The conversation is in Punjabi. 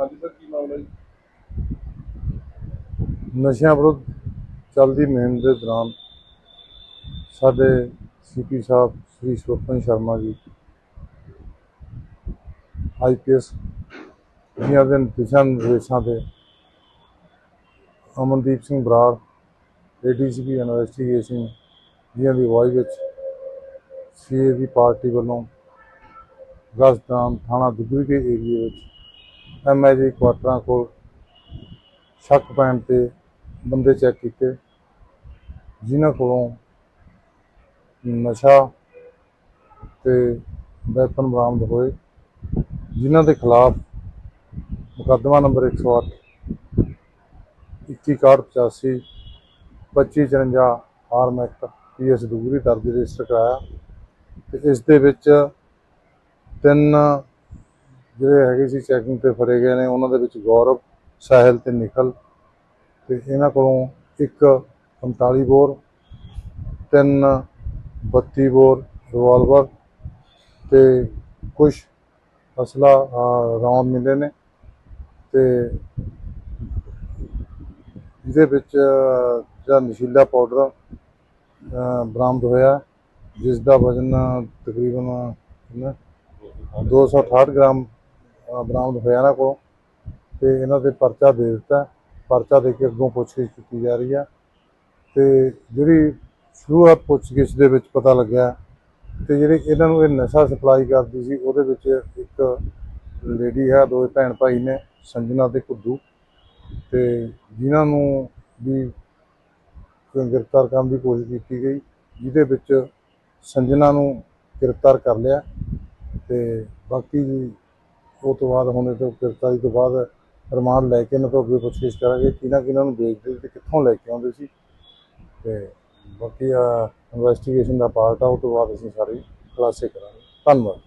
ਹਾਂਜੀ ਸਰ ਕੀ ਮਾਮਲਾ ਜੀ? ਨਸ਼ਿਆਂ ਵਿਰੁੱਧ ਚੱਲਦੀ ਮੁਹਿੰਮ ਦੇ ਦੌਰਾਨ ਸਾਡੇ ਸੀਪੀ ਸਾਹਿਬ ਸ੍ਰੀ ਸੁਪਨ ਸ਼ਰਮਾ ਜੀ ਆਈਪੀਐਸ ਜਿਨ੍ਹਾਂ ਦੇ ਦਿਸ਼ਾ ਨਿਰਦੇਸ਼ਾਂ ਤੇ ਅਮਨਦੀਪ ਸਿੰਘ ਬਰਾੜ ਏਡੀਸੀਪੀ ਇਨਵੈਸਟੀਗੇਸ਼ਨ ਜਿਨ੍ਹਾਂ ਦੀ ਅਗਵਾਈ ਵਿੱਚ ਸੀਏ ਦੀ ਪਾਰਟੀ ਵੱਲੋਂ ਗਸਤਾਨ ਥਾਣਾ ਦੁੱਗਰੀ ਦੇ ਏਰੀਏ ਵਿੱਚ ਐਮਆਈਜੀ ਕੁਆਟਰਾਂ ਕੋਲ ਸ਼ੱਕ ਪੈਣ ਤੇ ਬੰਦੇ ਚੈੱਕ ਕੀਤੇ। ਜਿਨ੍ਹਾਂ ਕੋਲੋਂ ਨਸ਼ਾ ਤੇ ਵੈਪਨ ਬਰਾਮਦ ਹੋਏ, ਜਿਨ੍ਹਾਂ ਦੇ ਖਿਲਾਫ ਮੁਕੱਦਮਾ number 108 2185 2554 arm act PS Dugri ਦਰਜ ਰਜਿਸਟਰ ਕਰਾਇਆ ਤੇ ਇਸ ਦੇ ਵਿੱਚ ਤਿੰਨ ਜਿਹੜੇ ਹੈਗੇ ਸੀ ਚੈਕਿੰਗ ਤੇ ਫੜੇ ਗਏ ਨੇ, ਉਹਨਾਂ ਦੇ ਵਿੱਚ ਗੌਰਵ ਸਾਹਿਲ ਤੇ ਨਿਖਲ ਤੇ ਇਹਨਾਂ ਕੋਲੋਂ ਇੱਕ 45 ਬੋਰ, ਤਿੰਨ 32 ਬੋਰ ਰਿਵਾਲਵਰ ਤੇ ਕੁਝ ਅਸਲਾ ਰੌਂਦ ਮਿਲੇ ਨੇ ਤੇ ਜਿਹਦੇ ਵਿੱਚ ਜਿਹੜਾ ਨਸ਼ੀਲਾ ਪਾਊਡਰ ਬਰਾਮਦ ਹੋਇਆ ਜਿਸ ਦਾ ਵਜ਼ਨ ਤਕਰੀਬਨ, ਕਿੰਨਾ? 268 ਗ੍ਰਾਮ ਬਰਾਮਦ ਹੋਇਆ ਨਾ ਕੋਲ ਤੇ ਇਹਨਾਂ 'ਤੇ ਪਰਚਾ ਦੇ ਦਿੱਤਾ ਪਰਚਾ ਦੇ ਕੇ ਅੱਗੋਂ ਪੁੱਛਗਿੱਛ ਕੀਤੀ ਜਾ ਰਹੀ ਆ ਤੇ ਜਿਹੜੀ ਸ਼ੁਰੂਆਤ ਪੁੱਛਗਿੱਛ ਦੇ ਵਿੱਚ ਪਤਾ ਲੱਗਿਆ ਤੇ ਜਿਹੜੇ ਇਹਨਾਂ ਨੂੰ ਇਹ ਨਸ਼ਾ ਸਪਲਾਈ ਕਰਦੀ ਸੀ, ਉਹਦੇ ਵਿੱਚ ਇੱਕ ਲੇਡੀ ਹੈ, ਦੋ ਭੈਣ ਭਾਈ ਨੇ, ਸੰਜਨਾ ਤੇ ਕੁੱਦੂ। ਤੇ ਜਿਨ੍ਹਾਂ ਨੂੰ ਵੀ ਗ੍ਰਿਫਤਾਰ ਕਰਨ ਦੀ ਕੋਸ਼ਿਸ਼ ਕੀਤੀ ਗਈ, ਜਿਹਦੇ ਵਿੱਚ ਸੰਜਨਾ ਨੂੰ ਗ੍ਰਿਫਤਾਰ ਕਰ ਲਿਆ। ਤੇ ਬਾਕੀ ਉਹ ਤੋਂ ਬਾਅਦ ਹੁਣ ਇਹ ਤੋਂ ਗ੍ਰਿਫਤਾਰੀ ਤੋਂ ਬਾਅਦ ਰਿਮਾਂਡ ਲੈ ਕੇ ਇਹਨਾਂ ਤੋਂ ਅੱਗੇ ਪੁੱਛਗਿੱਛ ਕਰਾਂਗੇ। ਕਿਹਨਾਂ ਕਿਹਨਾਂ ਨੂੰ ਵੇਚਦੇ ਤੇ ਕਿੱਥੋਂ ਲੈ ਕੇ ਆਉਂਦੇ ਸੀ। ਤੇ ਬਾਕੀ ਆ ਇਨਵੈਸਟੀਗੇਸ਼ਨ ਦਾ ਪਾਰਟ ਆ, ਉਹ ਤੋਂ ਬਾਅਦ ਅਸੀਂ ਸਾਰੀ ਖੁਲਾਸੇ ਕਰਾਂਗੇ। ਧੰਨਵਾਦ।